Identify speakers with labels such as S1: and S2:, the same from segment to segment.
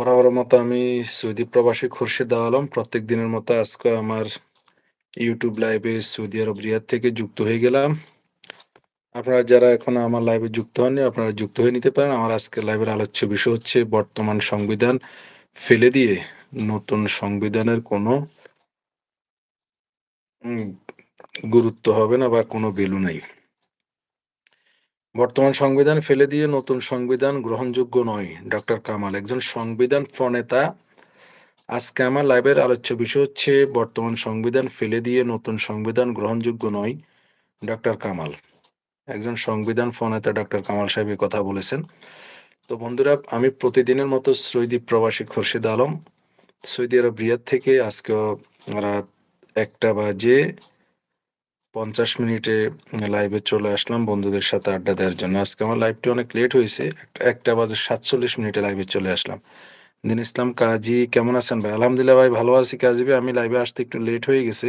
S1: বরাবরের মতো আমি সৌদি প্রবাসী খুরশিদ আলম প্রত্যেক দিনের মতো আজকে আমার ইউটিউব লাইভে সৌদি আরব রিয়াদ থেকে যুক্ত হয়ে গেলাম। আপনারা যারা এখন আমার লাইভে যুক্ত হননি, আপনারা যুক্ত হয়ে নিতে পারেন। আমার আজকের লাইভের আলোচ্য বিষয় হচ্ছে বর্তমান সংবিধান ফেলে দিয়ে নতুন সংবিধানের কোনো গুরুত্ব হবে না বা কোনো ভ্যালু নাই। বর্তমান সংবিধান ফেলে দিয়ে নতুন সংবিধান গ্রহণযোগ্য নয়। ডক্টর কামাল একজন সংবিধান প্রণেতা। আজকে আমার লাইভের আলোচ্য বিষয় হচ্ছে, বর্তমান সংবিধান ফেলে দিয়ে নতুন সংবিধান গ্রহণযোগ্য নয়, ডক্টর কামাল। একজন সংবিধান প্রণেতা, ডক্টর কামাল সাহেব কথা বলেছেন। তো বন্ধুরা, আমি প্রতিদিনের মতো সৌদি প্রবাসী Khorshed Alam Saudi Arab Riyadh থেকে আজকে রাত একটা বাজে পঞ্চাশ মিনিটে লাইভে চলে আসলাম বন্ধুদের সাথে আড্ডা দেওয়ার জন্য। আজকে আমার লাইভটি অনেক লেট হয়েছে। একটা বাজে সাতচল্লিশ মিনিটে লাইভে চলে আসলাম। দিন ইসলাম, কাজী কেমন আছেন ভাই? আলহামদুলিল্লাহ ভাই, ভালো আছি কাজী ভাই। আমি লাইভে আসতে একটু লেট হয়ে গেছে।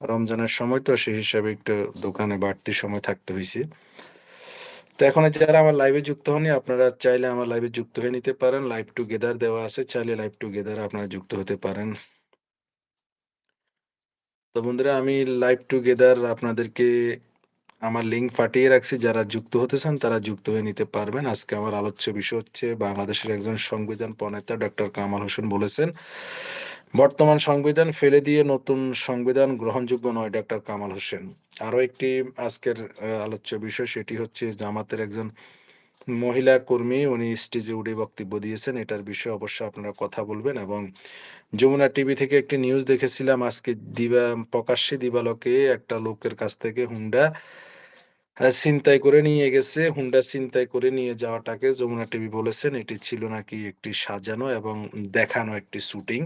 S1: রমজানের সময় তো সেই হিসাবে একটু দোকানে বাড়তি সময় থাকতে হয়েছে। তো এখন যারা আমার লাইভে যুক্ত হননি, আপনারা চাইলে আমার লাইভে যুক্ত হয়ে নিতে পারেন। লাইভ টুগেদার দেওয়া আছে। চাইলে লাইভ টুগেদার আপনারা যুক্ত হতে পারেন। তো বন্ধুরা, আমি লাইভ টুগেদার আপনাদেরকে আমার লিঙ্ক পাঠিয়ে রাখছি। যারা যুক্ত হতে চান, তারা যুক্ত হয়ে নিতে পারবেন। আজকে আমার আলোচ্য বিষয় হচ্ছে বাংলাদেশের একজন সংবিধান প্রণেতা ডক্টর কামাল হোসেন বলেছেন, বর্তমান সংবিধান ফেলে দিয়ে নতুন সংবিধান গ্রহণযোগ্য নয় ডক্টর কামাল হোসেন। আরও একটি আজকের আলোচ্য বিষয়, সেটি হচ্ছে জামাতের একজন মহিলা কর্মী, উনি স্টেজে উঠে বক্তব্য দিয়েছেন। এটার বিষয়ে অবশ্যই আপনারা কথা বলবেন এবং যমুনা টিভি থেকে একটি নিউজ দেখেছিলাম, আজকে দিবা, প্রকাশ্যে দিবালকে একটা লোকের কাছ থেকে হুন্ডা চিন্তাই করে নিয়ে গেছে। হুন্ডা চিন্তাই করে নিয়ে যাওয়াটাকে যমুনা টিভি বলেছেন। এটি ছিল নাকি একটি সাজানো এবং দেখানো একটি শুটিং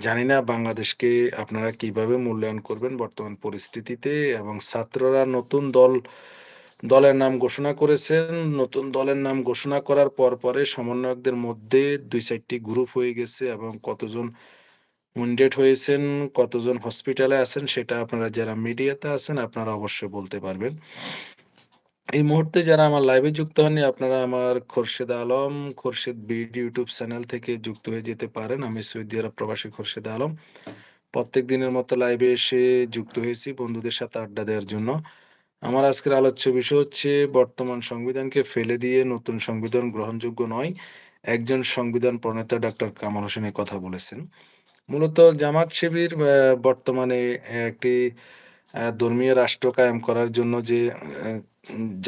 S1: জানি না বাংলাদেশকে আপনারা কীভাবে মূল্যায়ন করবেন বর্তমান পরিস্থিতিতে এবং ছাত্ররা নতুন দল দলের নাম ঘোষণা করেছেন। নতুন দলের নাম ঘোষণা করার পর পরে সমন্বয়কদের মধ্যে দুই চারটি গ্রুপ হয়ে গেছে এবং কতজন উইন্ডেড হয়েছেন, কতজন হসপিটালে আছেন সেটা আপনারা যারা মিডিয়াতে আছেন আপনারা অবশ্যই বলতে পারবেন। এই মুহূর্তে যারা আমার লাইভে যুক্ত হননি, আপনারা আমার Khorshed Alam, Khorshed BD YouTube channel থেকে যুক্ত হয়ে যেতে পারেন। আমি সৌদি আরব প্রবাসী খোরশেদ আলম। প্রত্যেক দিনের মতো লাইভে এসে যুক্ত হয়েছি বন্ধুদের সাথে আড্ডা দেওয়ার জন্য। আমার আজকের আলোচ্য বিষয় হচ্ছে, বর্তমান সংবিধানকে ফেলে দিয়ে নতুন সংবিধান গ্রহণযোগ্য নয়। একজন সংবিধান প্রণেতা ডক্টর কামাল হোসেন কথা বলেছেন। মূলত জামাত শিবির বর্তমানে একটি ধর্মীয় রাষ্ট্র কায়েম করার জন্য যে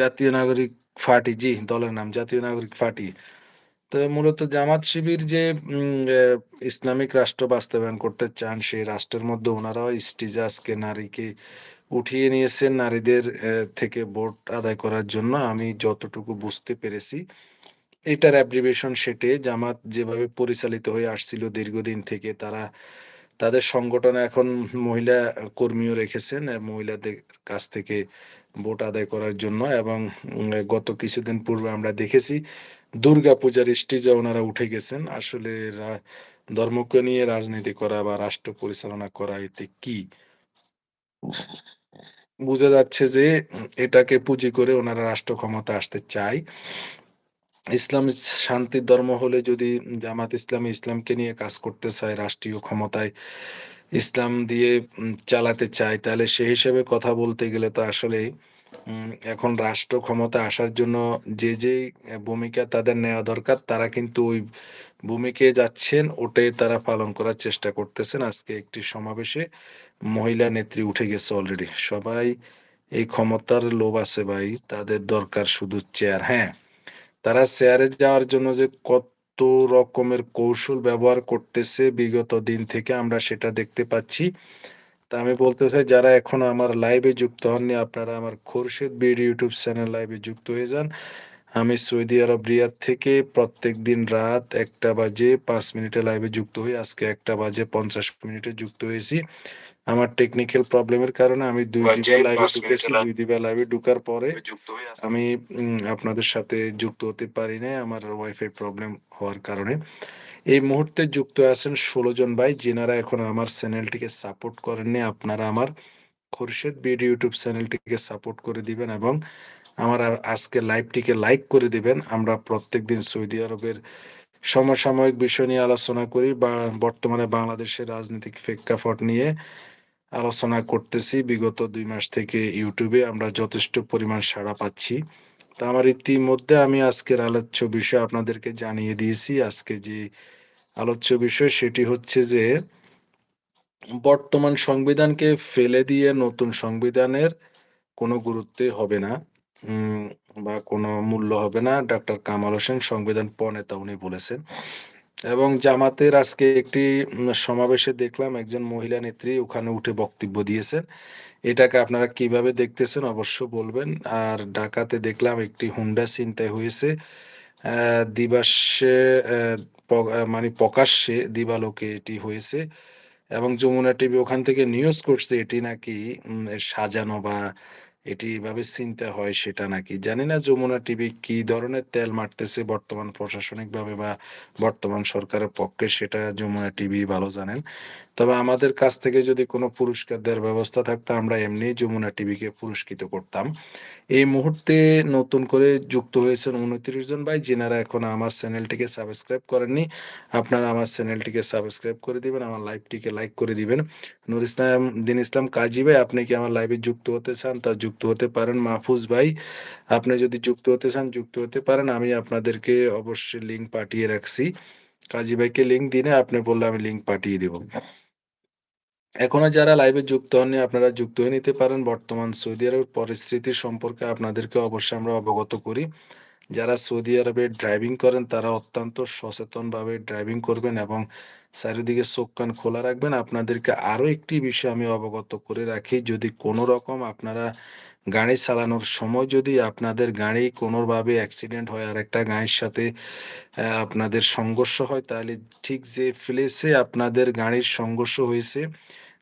S1: জাতীয় নাগরিক পার্টি, জি, দলের নাম, জাতীয় নাগরিক পার্টি। তো মূলত জামাত শিবির যে ইসলামিক রাষ্ট্র বাস্তবায়ন করতে চান, সেই রাষ্ট্রের মধ্যে স্টিজে আজকে নারীকে উঠিয়ে নিয়েছেন নারীদের থেকে ভোট আদায় করার জন্য। আমি যতটুকু বুঝতে পেরেছি, এটার অ্যাব্রিভেশন সেটে জামাত যেভাবে পরিচালিত হয়ে আসছিল দীর্ঘদিন থেকে, তারা তাদের সংগঠনে এখন মহিলা কর্মীও রেখেছেন মহিলাদের কাছ থেকে ভোট আদায় করার জন্য। এবং গত কিছুদিন পূর্বে আমরা দেখেছি দুর্গা পূজার স্টেজে ওনারা উঠে গেছেন। আসলে ধর্মকে নিয়ে রাজনীতি করা বা রাষ্ট্র পরিচালনা করা এতে কি? বোঝা যাচ্ছে যে এটাকে পুঁজি করে ওনারা রাষ্ট্র ক্ষমতা আসতে চায়। ইসলাম শান্তির ধর্ম হলে যদি জামাত ইসলামী ইসলামকে নিয়ে কাজ করতে চায়, রাষ্ট্রীয় ক্ষমতায় ইসলাম দিয়ে চালাতে চায়, তাহলে সে হিসেবে কথা বলতে গেলে তো আসলে এখন রাষ্ট্র ক্ষমতা আসার জন্য যে যে ভূমিকা তাদের নেওয়া দরকার, তারা কিন্তু ওই ভূমিকায় যাচ্ছেন, ওটাই তারা পালন করার চেষ্টা করতেছেন। আজকে একটি সমাবেশে মহিলা নেত্রী উঠে গেছে অলরেডি সবাই এই ক্ষমতার লোভ আছে ভাই, তাদের দরকার শুধু চেয়ার হ্যাঁ তারা চেয়ারে যাওয়ার জন্য যে কত রকমের কৌশল ব্যবহার করতেছে বিগত দিন থেকে আমরা সেটা দেখতে পাচ্ছি। তা আমি বলতে চাই, যারা এখন আমার লাইভে যুক্ত হননি, আপনারা আমার খোরশেদ বিড ইউটিউব চ্যানেল লাইভে যুক্ত হয়ে যান। আমি সৌদি আরব রিয়াদ থেকে প্রত্যেক দিন রাত একটা বাজে পাঁচ মিনিটে লাইভে যুক্ত হই। আজকে একটা বাজে পঞ্চাশ মিনিটে যুক্ত হয়েছি। আমার টেকনিক্যাল প্রবলেমের কারণে আমি দুই দিবা লাইভে ঢুকেছি। দুই দিবা লাইভে ঢুকার পরে আমি আপনাদের সাথে যুক্ত হতে পারি না আমার ওয়াইফাই প্রবলেম হওয়ার কারণে। এই মুহূর্তে যুক্ত আছেন ষোলো জন ভাই যেনারা এখন আমার চ্যানেলটিকে সাপোর্ট করেননি। আপনারা আমার খোরশেদ বিড ইউটিউব চ্যানেলটিকে সাপোর্ট করে দিবেন এবং আমার আজকে লাইভটিকে লাইক করে দিবেন। আমরা প্রত্যেক দিন সৌদি আরবের সমসাময়িক বিষয় নিয়ে আলোচনা করি বা বর্তমানে বাংলাদেশের রাজনৈতিক প্রেক্ষাপট নিয়ে আলোচনা করতেছি। বিগত দুই মাস থেকে ইউটিউবে আমরা যথেষ্ট পরিমাণ সাড়া পাচ্ছি। তা আমার ইতিমধ্যে আমি আজকের আলোচ্য বিষয় আপনাদেরকে জানিয়ে দিয়েছি। আজকে যে আলোচ্য বিষয় সেটি হচ্ছে যে, বর্তমান সংবিধানকে ফেলে দিয়ে নতুন সংবিধানের কোনো গুরুত্বই হবে না। বা কোনো মূল্য হবে না। ডক্টর কামাল হোসেন, সংবিধান প্রণেতা উনি বলেছেন। এবং জামাতের আজকে একটি সমাবেশে দেখলাম একজন মহিলা নেত্রী ওখানে উঠে বক্তব্য দিয়েছেন। এটাকে আপনারা কীভাবে দেখতেছেন অবশ্য বলবেন। আর ঢাকাতে দেখলাম একটি হুন্ডা ছিনতাই হয়েছে। দিবাসে মানে প্রকাশ্যে দিবালোকে এটি হয়েছে। এবং যমুনা টিভি ওখান থেকে নিউজ করছে এটি নাকি সাজানো বা এটি এভাবে চিন্তা হয় সেটা নাকি? জানি না যমুনা টিভি কি ধরনের তেল মারতেছে বর্তমান প্রশাসনিক ভাবে বা বর্তমান সরকারের পক্ষে সেটা যমুনা টিভি ভালো জানেন। তবে আমাদের কাছ থেকে যদি কোনো পুরস্কার দেওয়ার ব্যবস্থা থাকতো, আমরা এমনি যমুনা টিভিকে পুরস্কৃত করতাম। এই মুহূর্তে নতুন করে যুক্ত হয়েছেন উনত্রিশ জন ভাই, যেনারা এখন আমার চ্যানেলটিকে সাবস্ক্রাইব করেননি। আপনারা আমার চ্যানেলটিকে সাবস্ক্রাইব করে দিবেন, আমার লাইভটিকে লাইক করে দিবেন। নুর ইসলাম, দিন ইসলাম কাজী ভাই, আপনি কি আমার লাইভে যুক্ত হতে চান? তা যুক্ত হতে পারেন মাহফুজ ভাই। আপনি যদি যুক্ত হতে চান, যুক্ত হতে পারেন। আমি আপনাদেরকে অবশ্যই লিংক পাঠিয়ে রাখছি। কাজী ভাইকে লিংক দিনে আপনি বললে আমি লিংক পাঠিয়ে দেব। এখনও যারা লাইভে যুক্ত হননি, আপনারা যুক্ত হয়ে নিতে পারেন। বর্তমান সৌদি আরবের পরিস্থিতি সম্পর্কে আপনাদেরকে অবশ্যই আমরা অবগত করি। যারা সৌদি আরবে ড্রাইভিং করেন, তারা অত্যন্ত সচেতনভাবে ড্রাইভিং করবেন এবং চারিদিকে চোখ কান খোলা রাখবেন। আপনাদেরকে আরও একটি বিষয় আমি অবগত করে রাখি। যদি কোনো রকম আপনারা গাড়ি চালানোর সময় যদি আপনাদের গাড়ি কোনোভাবে অ্যাক্সিডেন্ট হয় আর একটা গাড়ির সাথে আপনাদের সংঘর্ষ হয়, তাহলে ঠিক যে প্লেসে আপনাদের গাড়ির সংঘর্ষ হয়েছে,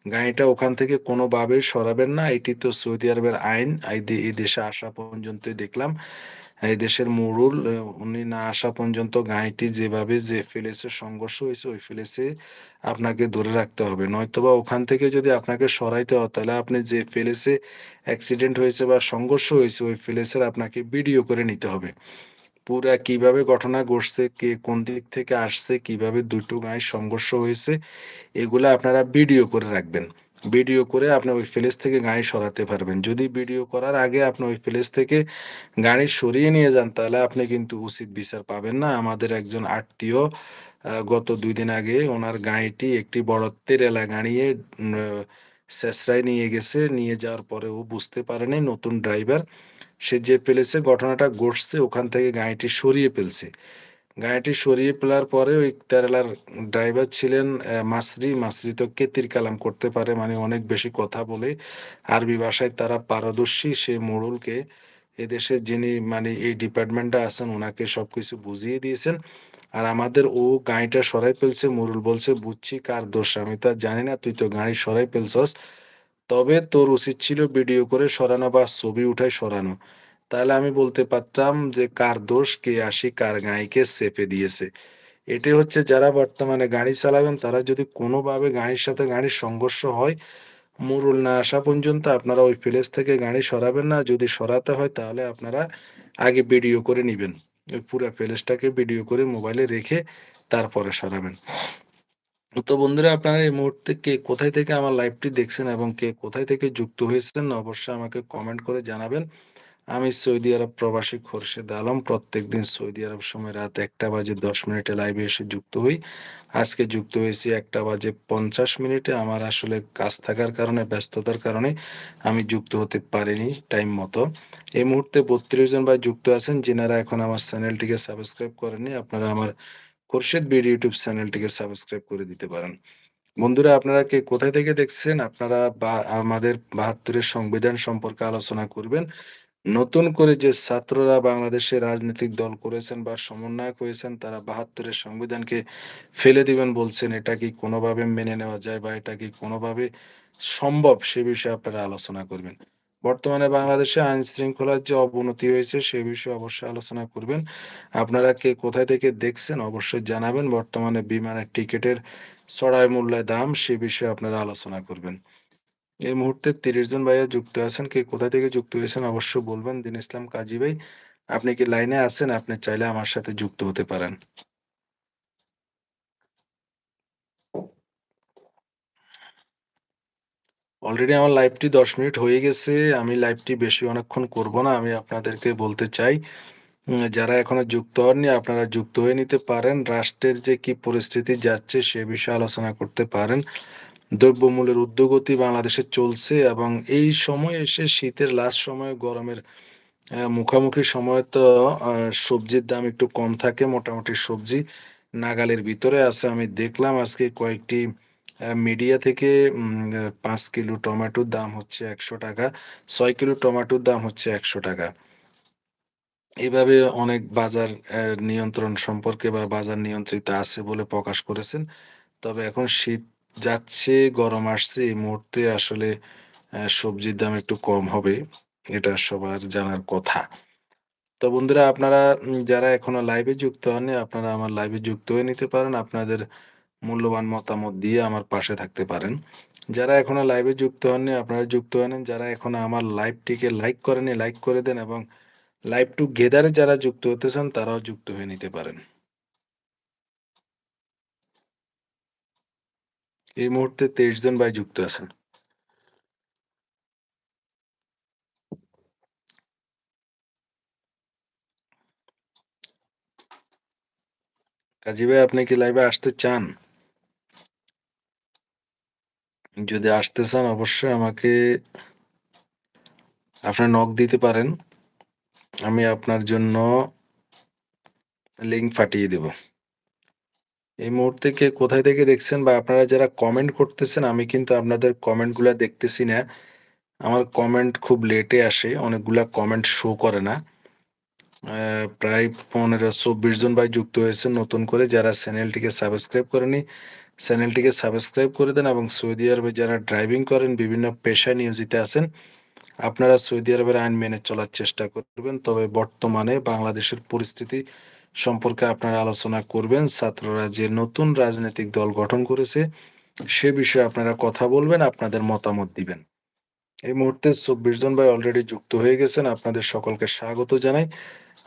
S1: গাড়িটা ওখান থেকে কোনোভাবে সরাবেন না। এটি তো সৌদি আরবের আইন। এই দেশে আসা পর্যন্তই দেখলাম। এই দেশের মুরুল উনি না আসা পর্যন্ত গাড়িটি যেভাবে যে প্লেসে সংঘর্ষ হয়েছে, ওই প্লেসে আপনাকে ধরে রাখতে হবে। নয়তোবা ওখান থেকে যদি আপনাকে সরাইতে হয়, তাহলে আপনি যে প্লেসে অ্যাক্সিডেন্ট হয়েছে বা সংঘর্ষ হয়েছে, ওই প্লেসের আপনাকে ভিডিও করে নিতে হবে। পুরা কীভাবে ঘটনা ঘটছে, কে কোন দিক থেকে আসছে, কীভাবে দুটো গাড়ির সংঘর্ষ হয়েছে, এগুলা আপনারা ভিডিও করে রাখবেন। ভিডিও করে আপনি ওই প্লেস থেকে গাড়ি সরাতে পারবেন। যদি ভিডিও করার আগে আপনি ওই প্লেস থেকে গাড়ি সরিয়ে নিয়ে যান, তাহলে আপনি কিন্তু উচিত বিচার পাবেন না। আমাদের একজন আত্মীয় গত দুই দিন আগে ওনার গাড়িটি একটি বড় তেরেলা গাড়িয়ে শেষরায় নিয়ে গেছে। নিয়ে যাওয়ার পরে ও বুঝতে পারেনি, নতুন ড্রাইভার। সে যে প্লেসে ঘটনাটা ঘটছে, ওখান থেকে গাড়িটি সরিয়ে ফেলছে। গাড়িটি সরিয়ে ফেলার পরে ওই কেরালার ড্রাইভার ছিলেন মাসরি। মাসরি তো কেতির কালাম করতে পারে মানে অনেক বেশি কথা বলে। আরবি ভাষায় তারা পারদর্শী, সে মোড়লকে এদেশের যিনি মানে এই ডিপার্টমেন্টে আছেন ওনাকে সবকিছু বুঝিয়ে দিয়েছেন। আর আমাদের ও গাড়িটা সরাই ফেলছে, মোড়ল বলছে, বুঝছি, কার দোষ? আমি তা জানি না, তুই তো গাড়ি সরাই ফেলছস। তবে তোর উচিত ছিল ভিডিও করে সরানো বা ছবি উঠায় সরানো। তাহলে আমি বলতে পারতাম যে কার দোষ, কে আসি, কার গাড়িকে চেপে দিয়েছে। এটি হচ্ছে যারা বর্তমানে গাড়ি চালাবেন, তারা যদি কোনোভাবে গাড়ির সাথে গাড়ির সংঘর্ষ হয়, মুরুল না আসা পর্যন্ত আপনারা ওই প্লেস থেকে গাড়ি সরাবেন না। যদি সরাতে হয়, তাহলে আপনারা আগে ভিডিও করে নিবেন। ওই পুরো প্লেসটাকে ভিডিও করে মোবাইলে রেখে তারপরে সরাবেন। তো বন্ধুরা, আপনারা এই মুহূর্তে কে কোথায় থেকে আমার লাইভটি দেখছেন এবং কে কোথায় থেকে যুক্ত হয়েছেন, অবশ্যই আমাকে কমেন্ট করে জানাবেন। আমি সৌদি আরব প্রবাসী খোরশেদ আলম। প্রত্যেকদিন সৌদি আরব সময় রাত একটা বাজে দশ মিনিটে লাইভে এসে যুক্ত হই। আজকে যুক্ত হয়েছি একটা বাজে পঞ্চাশ মিনিটে। আমার আসলে কাজ থাকার কারণে, ব্যস্ততার কারণে আমি যুক্ত হতে পারিনি টাইম মতো। এই মুহূর্তে বত্রিশ জন ভাই যুক্ত আছেন, যিনারা এখন আমার চ্যানেলটিকে সাবস্ক্রাইব করেননি। আপনারা আমার খোরশেদ বিডি ইউটিউব চ্যানেলটিকে সাবস্ক্রাইব করে দিতে পারেন। বন্ধুরা, আপনারা কে কোথায় থেকে দেখছেন? আপনারা বা আমাদের বাহাত্তরের সংবিধান সম্পর্কে আলোচনা করবেন। নতুন করে যে ছাত্ররা বাংলাদেশে রাজনৈতিক দল করেছেন বা সমন্বয়ক হয়েছেন, তারা বাহাত্তরের সংবিধানকে ফেলে দিবেন বলছেন। এটা কি কোনোভাবে মেনে নেওয়া যায় বা এটা কি কোনোভাবে সম্ভব সে বিষয়ে আপনারা আলোচনা করবেন। বর্তমানে বাংলাদেশে আইন শৃঙ্খলার যে অবনতি হয়েছে, সে বিষয়ে অবশ্যই আলোচনা করবেন। আপনারা কে কোথায় থেকে দেখছেন অবশ্যই জানাবেন। বর্তমানে বিমানের টিকিটের চড়াই মূল্যে দাম সে বিষয়ে আপনারা আলোচনা করবেন। এই মুহূর্তে তিরিশ জন ভাইয়া যুক্ত আছেন। কে কোথা থেকে যুক্ত হয়েছেন অবশ্য বলবেন। দিন ইসলাম কাজী ভাই, আপনি কি লাইনে আছেন? আপনি চাইলে আমার সাথে যুক্ত হতে পারেন। অলরেডি আমার লাইভটি দশ মিনিট হয়ে গেছে। আমি লাইভটি বেশি অনেকক্ষণ করব না। আমি আপনাদেরকে বলতে চাই যারা এখনও যুক্ত হননি, আপনারা যুক্ত হয়ে নিতে পারেন। রাষ্ট্রের যে কি পরিস্থিতি যাচ্ছে সে বিষয়ে আলোচনা করতে পারেন। দ্রব্যমূল্যের ঊর্ধ্বগতি বাংলাদেশে চলছে এবং এই সময় এসে শীতের লাস্ট সময় গরমের মুখামুখি সময়ে তো সবজির দাম একটু কম থাকে। মোটামুটি সবজি নাগালের ভিতরে আছে। আমি দেখলাম আজকে কয়েকটি মিডিয়া থেকে ৫ কিলো টমেটোর দাম হচ্ছে ৳১০০ ৬ কিলো টমেটোর দাম হচ্ছে ৳১০০ এভাবে অনেক বাজার নিয়ন্ত্রণ সম্পর্কে বা বাজার নিয়ন্ত্রিত আছে বলে প্রকাশ করেছেন। তবে এখন শীত যাচ্ছে, গরম আসছে। এই মুহূর্তে আসলে সবজির দাম একটু কম হবে। এটা সবার জানার কথা। তো বন্ধুরা আপনারা যারা এখনও লাইভে যুক্ত হননি, আপনারা আমার লাইভে যুক্ত হয়ে নিতে পারেন। আপনাদের মূল্যবান মতামত দিয়ে আমার পাশে থাকতে পারেন। যারা এখনও লাইভে যুক্ত হননি, আপনারা যুক্ত নেন। যারা এখনও আমার লাইভটিকে লাইক করেনি লাইক করে দেন এবং লাইভ টুগেদার এ যারা যুক্ত হতে চান, তারাও যুক্ত হয়ে নিতে পারেন। এই মুহূর্তে ২৩ জন ভাই যুক্ত আছেন। কাজী ভাই, আপনি কি লাইভে আসতে চান? যদি আসতে চান, অবশ্যই আমাকে আপনার নক দিতে পারেন। আমি আপনার জন্য লিঙ্ক পাঠিয়ে দেব। এই মুহূর্তে কে কোথায় থেকে দেখছেন বা আপনারা যারা কমেন্ট করতেছেন আমি কিন্তু আপনাদের কমেন্টগুলা দেখতেছি না। আমার কমেন্ট খুব লেটে আসে। অনেকগুলা কমেন্ট শো করে না। প্রায় ১৫-২৪ জন ভাই যুক্ত হয়েছেন নতুন করে। যারা চ্যানেলটিকে সাবস্ক্রাইব করেনি, চ্যানেলটিকে সাবস্ক্রাইব করে দেন এবং সৌদি আরবে যারা ড্রাইভিং করেন, বিভিন্ন পেশায় নিয়োজিত আছেন, আপনারা সৌদি আরবের আইন মেনে চলার চেষ্টা করবেন। তবে বর্তমানে বাংলাদেশের পরিস্থিতি সম্পর্কে আপনারা আলোচনা করবেন। ছাত্ররা যে নতুন রাজনৈতিক দল গঠন করেছে, সে বিষয়ে আপনারা কথা বলবেন, আপনাদের মতামত দিবেন। এই মুহূর্তে ২৪ জন ভাই অলরেডি যুক্ত হয়ে গেছেন। আপনাদের সকলকে স্বাগত জানাই।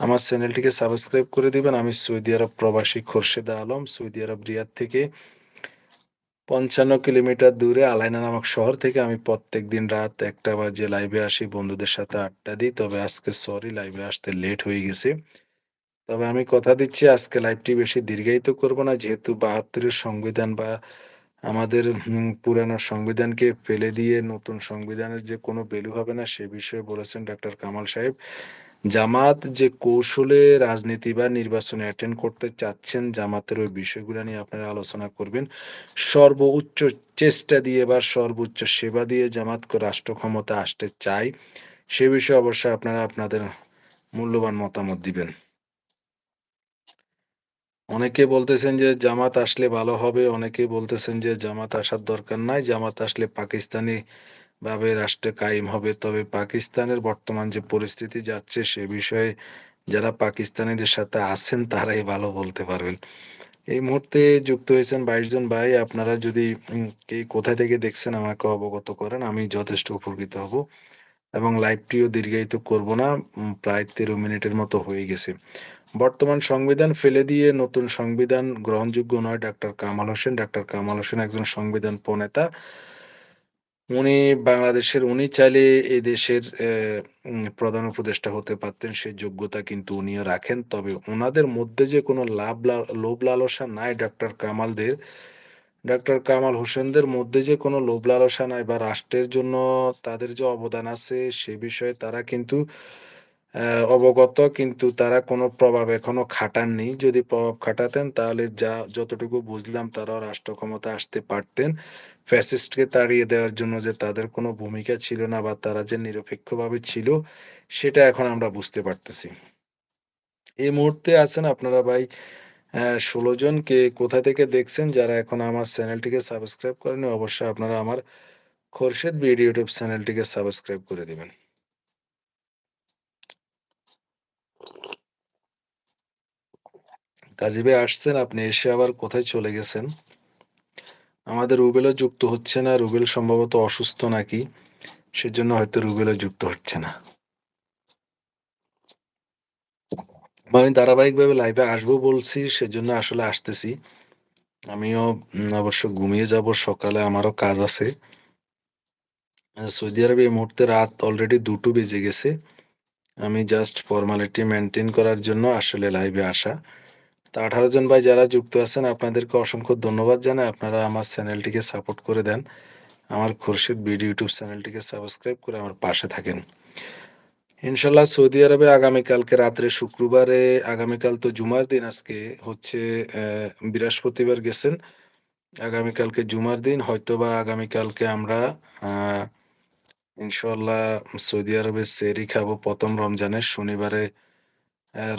S1: আমার চ্যানেলটিকে সাবস্ক্রাইব করে দিবেন। আমি সৌদি আরব প্রবাসী Khorshed Alam, Saudi Arab Riyadh থেকে ৫৫ কিলোমিটার দূরে আলাইনা নামক শহর থেকে আমি প্রত্যেকদিন রাত একটা বাজে লাইভে আসি বন্ধুদের সাথে আড্ডা দিই। তবে আজকে সরি লাইভে আসতে লেট হয়ে গেছে। তবে আমি কথা দিচ্ছি আজকে লাইভটি বেশি দীর্ঘায়িত করব না। যেহেতু বাহাত্তরের সংবিধান বা আমাদের পুরানো সংবিধানকে ফেলে দিয়ে নতুন সংবিধানের যে কোনো ভ্যালু হবে না সে বিষয়ে বলেছেন ডাক্তার কামাল সাহেব। জামাত যে কৌশলে রাজনীতি বা নির্বাচনে অ্যাটেন্ড করতে চাচ্ছেন, জামাতের ওই বিষয়গুলা নিয়ে আপনারা আলোচনা করবেন। সর্বোচ্চ চেষ্টা দিয়ে বা সর্বোচ্চ সেবা দিয়ে জামাত রাষ্ট্র ক্ষমতা আসতে চায়। সে বিষয়ে অবশ্যই আপনারা আপনাদের মূল্যবান মতামত দিবেন। অনেকে বলতেছেন যে জামাত আসলে ভালো হবে। অনেকে বলতেছেন যে জামাত আসার দরকার নাই। জামাত আসলে পাকিস্তানি ভাবে রাষ্ট্রে কায়েম হবে। তবে পাকিস্তানের বর্তমান যে পরিস্থিতি যাচ্ছে সে বিষয়ে যারা পাকিস্তানিদের সাথে আছেন, তারাই ভালো বলতে পারবেন। এই মুহূর্তে যুক্ত হয়েছেন ২২ জন ভাই। আপনারা যদি কে কোথা থেকে দেখছেন আমাকে অবগত করেন। আমি যথেষ্ট উপকৃত হব এবং লাইভটিও দীর্ঘায়িত করব না। প্রায় ১৩ মিনিটের মতো হয়ে গেছে। বর্তমান সংবিধান ফেলে দিয়ে নতুন সংবিধান গ্রহণযোগ্য নয় ডাক্তার কামাল হোসেন। ডাক্তার কামাল হোসেন একজন সংবিধান প্রণেতা। উনি বাংলাদেশের উনি চাইলে এ দেশের প্রধান উপদেষ্টা হতে পারতেন। সে যোগ্যতা কিন্তু উনিও রাখেন। তবে ওনাদের মধ্যে যে কোনো লাভ লোভ লালসা নাই ডাক্তার কামালদের, ডাক্তার কামাল হোসেনদের মধ্যে যে কোনো লোভ লালসা নাই বা রাষ্ট্রের জন্য তাদের যে অবদান আছে সে বিষয়ে তারা কিন্তু অবগত কিন্তু তারা কোনো প্রভাব এখনও খাটাননি। যদি প্রভাব খাটাতেন তাহলে যা যতটুকু বুঝলাম তারাও রাষ্ট্র ক্ষমতায় আসতে পারতেন। ফ্যাসিস্টকে তাড়িয়ে দেওয়ার জন্য যে তাদের কোনো ভূমিকা ছিল না বা তারা যে নিরপেক্ষভাবে ছিল, সেটা এখন আমরা বুঝতে পারতেছি। এই মুহূর্তে আছেন আপনারা ভাই অ্যা ১৬ জন। কে কোথা থেকে দেখছেন? যারা এখন আমার চ্যানেলটিকে সাবস্ক্রাইব করেনি অবশ্যই আপনারা আমার খোরশেদ বিডি ইউটিউব চ্যানেলটিকে সাবস্ক্রাইব করে দিবেন। কাজী ভাই আসছেন, আপনি এসে আবার কোথায় চলে গেছেন? আমাদের রুবেলও যুক্ত হচ্ছে না। রুবেল সম্ভবত অসুস্থ নাকি? সেজন্য হয়তো রুবেলও যুক্ত হচ্ছে না। আমি ধারাবাহিকভাবে লাইভে আসব বলছি, সেজন্য আসলে আসতেছি। আমিও অবশ্য ঘুমিয়ে যাব। সকালে আমারও কাজ আছে। সৌদি আরবে এই মুহূর্তে রাত অলরেডি দুটো বেজে গেছে। আমি জাস্ট ফর্মালিটি মেনটেন করার জন্য আসলে লাইভে আসা। তো ১৮ জন ভাই যারা যুক্ত আছেন, আপনাদেরকে অসংখ্য ধন্যবাদ জানাই। আপনারা আমার চ্যানেলটিকে সাপোর্ট করে দেন। আমার খুরশিদ বিডি ইউটিউব চ্যানেলটিকে সাবস্ক্রাইব করে আমার পাশে থাকেন। ইনশাল্লাহ সৌদি আরবে আগামীকালকে রাত্রে শুক্রবারে, আগামীকাল তো জুমার দিন, আজকে হচ্ছে বৃহস্পতিবার গেছেন। আগামীকালকে জুমার দিন, হয়তোবা আগামীকালকে আমরা আ ইনশাআল্লাহ সৌদি আরবে সেরি খাব প্রথম রমজানের শনিবারে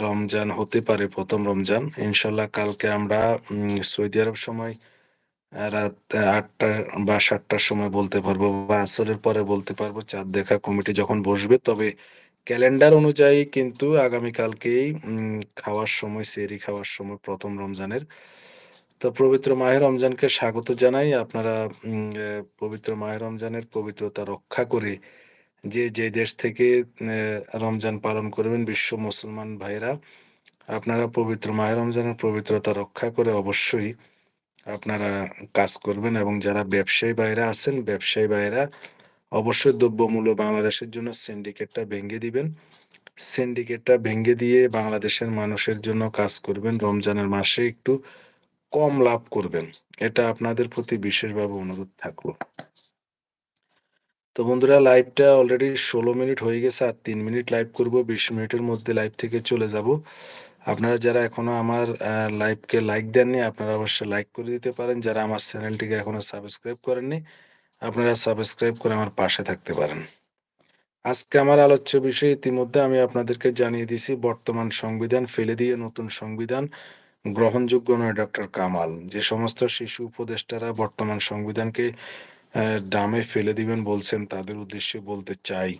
S1: রমজান হতে পারে প্রথম রমজান। ইনশাল্লাহ কালকে আমরা সৌদি আরব সময় রাত ৮ঃ০০ বা ৭ঃ০০ র সময় বলতে পারব বা আসরের পরে বলতে পারব চাঁদ দেখা কমিটি যখন বসবে তবে ক্যালেন্ডার অনুযায়ী কিন্তু আগামীকালকেই খাওয়ার সময় সেহরি খাওয়ার সময় ১ম রমজানের। তো পবিত্র মাহে রমজানকে স্বাগত জানাই। আপনারা পবিত্র মাহে রমজানের পবিত্রতা রক্ষা করে যে, যে দেশ থেকে রমজান পালন করবেন বিশ্ব মুসলমান ভাইরা, আপনারা পবিত্র মাহে রমজানের পবিত্রতা রক্ষা করে অবশ্যই আপনারা কাজ করবেন এবং যারা ব্যবসায়ী ভাইরা আছেন, ব্যবসায়ী ভাইরা অবশ্যই দ্রব্যমূল্য বাংলাদেশের জন্য সিন্ডিকেটটা ভেঙে দিবেন। সিন্ডিকেটটা ভেঙে দিয়ে বাংলাদেশের মানুষের জন্য কাজ করবেন। রমজানের মাসে একটু কম লাভ করবেন। এটা আপনাদের প্রতি বিশেষভাবে অনুরোধ থাকল। তো বন্ধুরা লাইভটা অলরেডি ১৬ মিনিট হয়ে গেছে। আর ৩ মিনিট লাইভ করব। ২০ মিনিটের মধ্যে লাইভ থেকে চলে যাব। আপনারা যারা এখনও আমার লাইভকে লাইক দেননি আপনারা অবশ্যই লাইক করে দিতে পারেন। যারা আমার চ্যানেলটিকে এখনও সাবস্ক্রাইব করেননি, আপনারা সাবস্ক্রাইব করে আমার পাশে থাকতে পারেন। আজকে আমার আলোচ্য বিষয় ইতিমধ্যে আমি আপনাদেরকে জানিয়ে দিছি বর্তমান সংবিধান ফেলে দিয়ে নতুন সংবিধান গ্রহণযোগ্য নয় ডক্টর কামাল। যে সমস্ত শিশু উপদেষ্টারা বর্তমান সংবিধানকে ডামে ফেলে দিবেন বলছেন তাদের উদ্দেশ্যে বলতে চাই।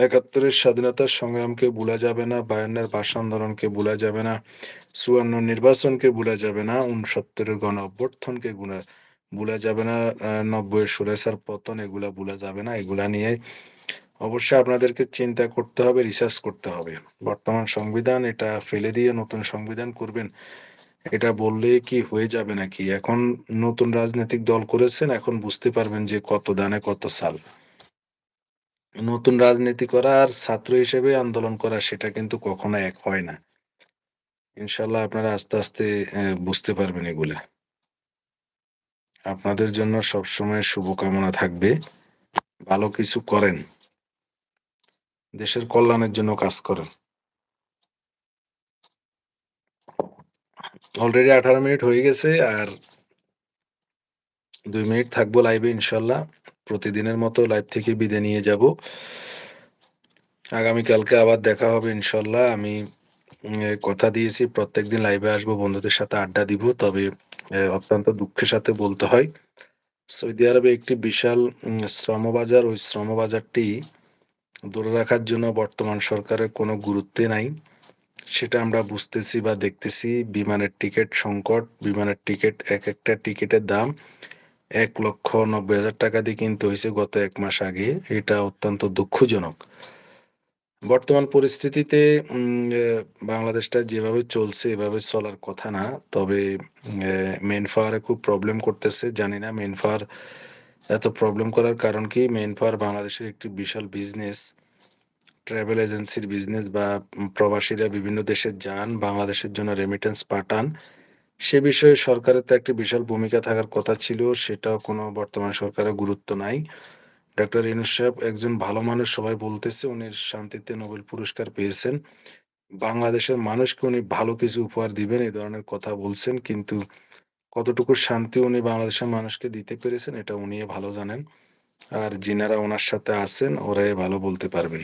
S1: ৭১ এর স্বাধীনতার সংগ্রামকে ভুলা যাবে না, ৫২ এর ভাষা আন্দোলনকে ভুলা যাবে না, ৫৪ নির্বাচনকে ভুলা যাবে না, ৬৯ এর গণ অভ্যর্থনকে গুলা ভুলা যাবে না, আ ৯০ এর সুরেসার পতন এগুলা ভুলা যাবে না। এগুলা নিয়ে অবশ্যই আপনাদেরকে চিন্তা করতে হবে, রিসার্চ করতে হবে। বর্তমান সংবিধান এটা ফেলে দিয়ে নতুন সংবিধান করবেন। এটা বললেই কি হয়ে যাবে নাকি? এখন নতুন রাজনৈতিক দল করেছেন, এখন বুঝতে পারবেন যে কত দানে কত সাল নতুন রাজনীতি করা আর ছাত্র হিসেবে আন্দোলন করা সেটা কিন্তু কখনো এক হয় না। ইনশাল্লাহ আপনারা আস্তে, আস্তে বুঝতে পারবেন এগুলা। আপনাদের জন্য সবসময় শুভকামনা থাকবে। ভালো কিছু করেন। দেশের কল্যাণের জন্য কাজ করেন। অলরেডি ১৮ মিনিট হয়ে গেছে আর ২ মিনিট থাকব লাইভে ইনশাআল্লাহ। প্রতিদিনের মতো লাইভ থেকে বিদায় নিয়ে যাব। আগামীকালকে আবার দেখা হবে ইনশাল্লাহ আমি কথা দিয়েছি প্রত্যেকদিন লাইভে আসব, বন্ধুদের সাথে আড্ডা দিব। তবে অত্যন্ত দুঃখের সাথে বলতে হয়, সৌদি আরবে একটি বিশাল শ্রমবাজার, ওই শ্রমবাজারটি ধরে রাখার জন্য বর্তমান সরকারের কোনো গুরুত্বই নাই। সেটা আমরা বুঝতেছি বা দেখতেছি। বিমানের টিকেট সংকট, বিমানের টিকেট একেকটা টিকেটের দাম ৳১,৯০,০০০ দিয়ে কিনতে হয়েছে গত এক মাস আগে। এটা অত্যন্ত দুঃখজনক। বর্তমান পরিস্থিতিতে বাংলাদেশটা যেভাবে চলছে এভাবে চলার কথা না। তবে পাওয়ার এ খুব প্রবলেম করতেছে। জানি না মেইন পাওয়ার এত প্রবলেম করার কারণ কি? মেইন পাওয়ার বাংলাদেশের একটি বিশাল বিজনেস। ট্রাভেল এজেন্সির বিজনেস বা প্রবাসীরা বিভিন্ন দেশে যান, বাংলাদেশের জন্য রেমিটেন্স পাঠান। সে বিষয়ে সরকারের তো একটি বিশাল ভূমিকা থাকার কথা ছিল। সেটাও কোনো বর্তমান সরকারের গুরুত্ব নাই। ডক্টর ইউনূস সাহেব একজন ভালো মানুষ সবাই বলতেছে। উনি শান্তিতে নোবেল পুরস্কার পেয়েছেন। বাংলাদেশের মানুষকে উনি ভালো কিছু উপহার দিবেন এই ধরনের কথা বলছেন। কিন্তু কতটুকু শান্তি উনি বাংলাদেশের মানুষকে দিতে পেরেছেন, এটা উনি ভালো জানেন। আর যিনারা ওনার সাথে আছেন, ওরাই ভালো বলতে পারবেন।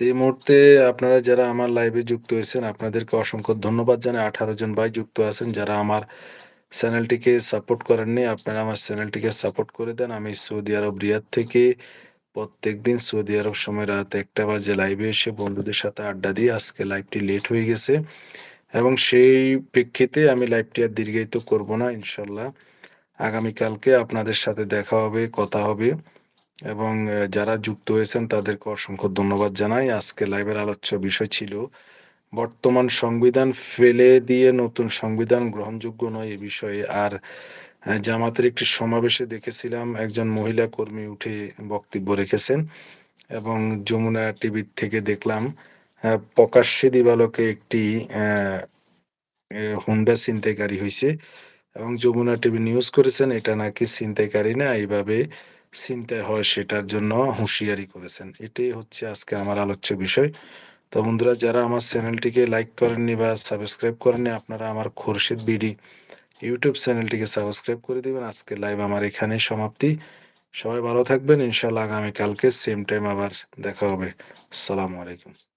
S1: এই মুহূর্তে আপনারা যারা আমার লাইভে যুক্ত হয়েছেন, আপনাদেরকে অসংখ্য ধন্যবাদ জানাই। ১৮ জন ভাই যুক্ত আছেন। যারা আমার চ্যানেলটিকে সাপোর্ট করেননি, আপনারা আমার চ্যানেলটিকে সাপোর্ট করে দেন। আমি সৌদি আরব, রিয়াদ থেকে প্রত্যেকদিন সৌদি আরব সময় রাত একটা বাজে লাইভে এসে বন্ধুদের সাথে আড্ডা দিই। আজকে লাইভটি লেট হয়ে গেছে এবং সেই প্রেক্ষিতে আমি লাইভটি আর দীর্ঘায়িত করব না ইনশাআল্লাহ। আগামীকালকে আপনাদের সাথে দেখা হবে, কথা হবে এবং যারা যুক্ত হয়েছেন তাদেরকে অসংখ্য ধন্যবাদ জানাই। আজকে লাইভের আলোচ্য বিষয় ছিল বর্তমান সংবিধান ফেলে দিয়ে নতুন সংবিধান গ্রহণযোগ্য নয় এ বিষয়ে। আর জামাতের একটি সমাবেশে দেখেছিলাম একজন মহিলা কর্মী উঠে বক্তব্য রেখেছেন এবং যমুনা টিভি থেকে দেখলাম প্রকাশ্যে দিবালোকে একটি হুন্ডা ছিনতাইকারী হইছে এবং যমুনা টিভি নিউজ করেছেন, এটা নাকি ছিনতাইকারী না, এইভাবে ছিনতাই হয় সেটার জন্য হুঁশিয়ারি করেছেন। এটাই হচ্ছে আজকে আমার আলোচ্য বিষয়। তো বন্ধুরা, যারা আমার চ্যানেলটিকে লাইক করেননি বা সাবস্ক্রাইব করেননি, আপনারা আমার খোরশেদ বিডি ইউটিউব চ্যানেলটিকে সাবস্ক্রাইব করে দিবেন। আজকে লাইভ আমার এখানে সমাপ্তি। সবাই ভালো থাকবেন। ইনশাআল্লাহ আগামীকালকে সেম টাইম আবার দেখা হবে। আসসালামু আলাইকুম।